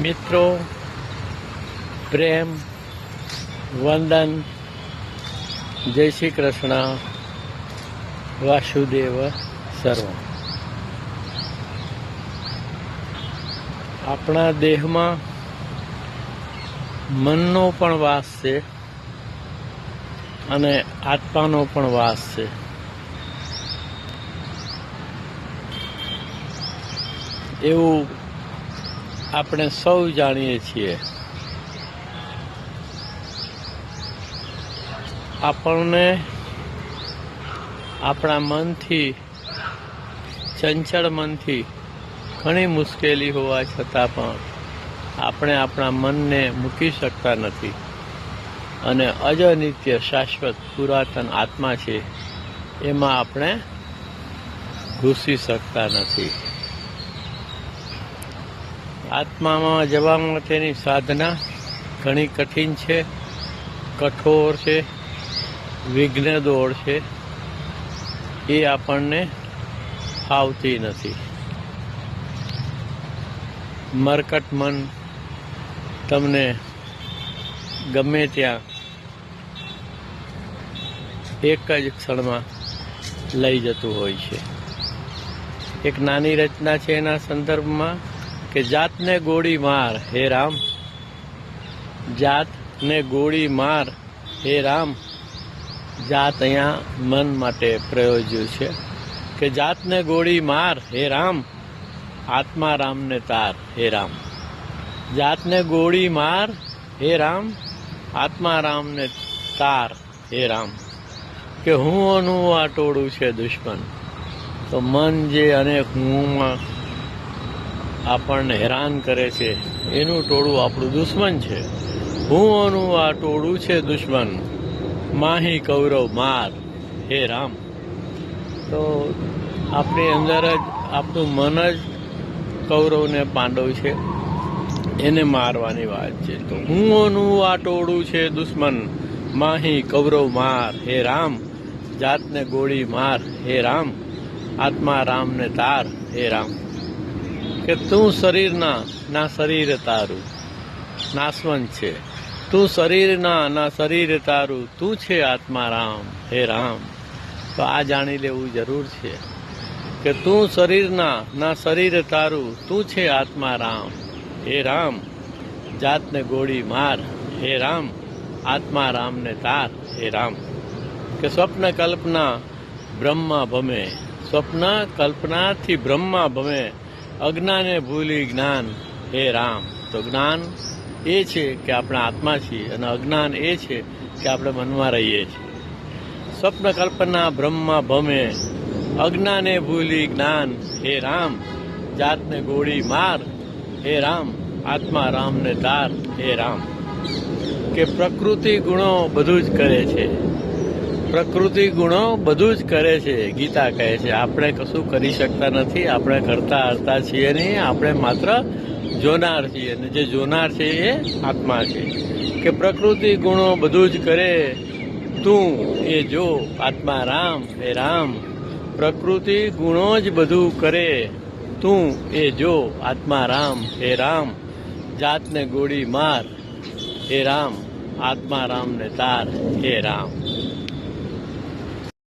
મિત્રો, પ્રેમ, વંદન, જય શ્રી કૃષ્ણ, વાસુદેવ સર્વ. આપણા દેહમાં મનનો પણ વાસ છે અને આત્માનો પણ વાસ છે. એવું આપણે સૌ જાણીએ છીએ. આપણને આપણા મનથી, ચંચળ મનથી ઘણી મુશ્કેલી હોવા છતાં પણ આપણે આપણા મનને મૂકી શકતા નથી. અને અજનિત્ય શાશ્વત પુરાતન આત્મા છે, એમાં આપણે ઘૂસી શકતા નથી. આત્મામાં જવા માટેની સાધના ઘણી કઠિન છે, કઠોર છે, વિઘ્ન દોડ છે. એ આપણને ફાવતી નથી. મરકટ મન તમને ગમે ત્યાં એક જ ક્ષણમાં લઈ જતું હોય છે. એક નાની રચના છે એના સંદર્ભમાં કે જાતને ગોળી માર, હે રામ. જાતને ગોળી માર, હે રામ. જાત અહીંયા મન માટે પ્રયોજ્યું છે કે જાતને ગોળી માર, હે રામ. આત્મા રામને તાર, હે રામ. જાતને ગોળી માર, હે રામ. આત્મા રામને તાર, હે રામ. કે હુંનું આ ટોળું છે દુશ્મન. તો મન જે અનેક હુંમાં આપણને હેરાન કરે છે, એનું ટોળું આપણું દુશ્મન છે. હુંઓનું આ ટોળું છે દુશ્મન. માહી કૌરવ માર. હે રામ. તો આપણી અંદર જ આપણું મન જ કૌરવને પાંડવ છે. એને મારવાની વાત છે. તો હુંઓનું આ ટોળું છે દુશ્મન. માહી કૌરવ માર. હે રામ. જાતને ગોળી માર. હે રામ. આત્મા રામને તાર. હે રામ. કે તું શરીરના, ના શરીર તારું. નાશવંત છે. તું શરીરના, ના શરીર તારું. તું છે આત્મા રામ. હે રામ. તો આ જાણી લેવું જરૂર છે. કે તું શરીરના, ના શરીર તારું. તું છે આત્મા રામ. હે રામ. જાતને ગોળી માર. હે રામ. આત્મા રામને તાર. હે રામ. કે સ્વપ્ન કલ્પના બ્રહ્મા ભમે. સ્વપ્ન કલ્પનાથી બ્રહ્મા ભમે. અજ્ઞાને ભૂલી જ્ઞાન, હે રામ. તો જ્ઞાન એ છે કે આપણે આત્મા છીએ અને અજ્ઞાન એ છે કે આપણે મનમાં રહીએ છીએ. સ્વપ્ન કલ્પના બ્રહ્મા ભમે. અજ્ઞાને ભૂલી જ્ઞાન, હે રામ. જાતને ગોળી માર, હે રામ. આત્મા રામને તાર, હે રામ. કે પ્રકૃતિ ગુણો બધું જ કરે છે. પ્રકૃતિ ગુણો બધું જ કરે છે, ગીતા કહે છે. આપણે કશું કરી શકતા નથી, આપણે કરતા હરતા છીએ નહીં, આપણે માત્ર જોનાર છીએ. અને જે જોનાર છે એ આત્મા છે. કે પ્રકૃતિ ગુણો બધું જ કરે, તું એ જો, આત્મા રામ, હે રામ. પ્રકૃતિ ગુણો જ બધું કરે, તું એ જો, આત્મા રામ, હે રામ. જાતને ગોળી માર, હે રામ. આત્મા રામને તાર, હે રામ.